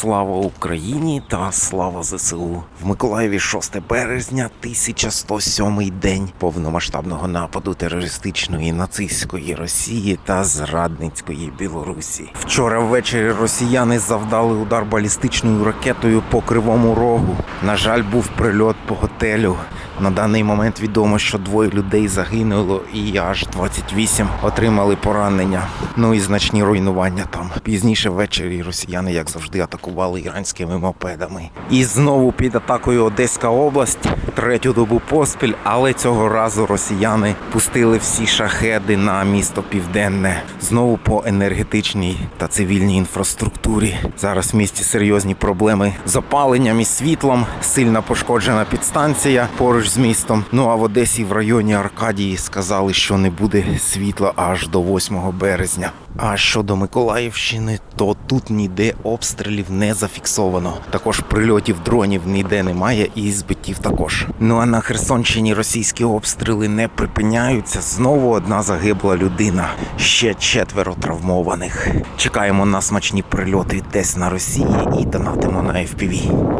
Слава Україні та слава ЗСУ. В Миколаєві 6 березня, 1107 день повномасштабного нападу терористичної нацистської Росії та зрадницької Білорусі. Вчора ввечері росіяни завдали удар балістичною ракетою по кривому рогу. На жаль, був прильот по готелю. На даний момент відомо, що двоє людей загинуло і аж 28 отримали поранення. Ну і значні руйнування там. Пізніше ввечері росіяни, як завжди, атакували іранськими мопедами. І знову під атакою Одеська область, третю добу поспіль, але цього разу росіяни пустили всі шахеди на місто Південне. Знову по енергетичній та цивільній інфраструктурі. Зараз в місті серйозні проблеми з опаленням і світлом, сильно пошкоджена підстанція поруч з містом. Ну а в Одесі в районі Аркадії сказали, що не буде світла аж до 8 березня. А щодо Миколаївщини, то тут ніде обстрілів не зафіксовано. Також прильотів дронів ніде немає і збиттів також. Ну а на Херсонщині російські обстріли не припиняються. Знову одна загибла людина, ще четверо травмованих. Чекаємо на смачні прильоти десь на Росії і донатимо на FPV.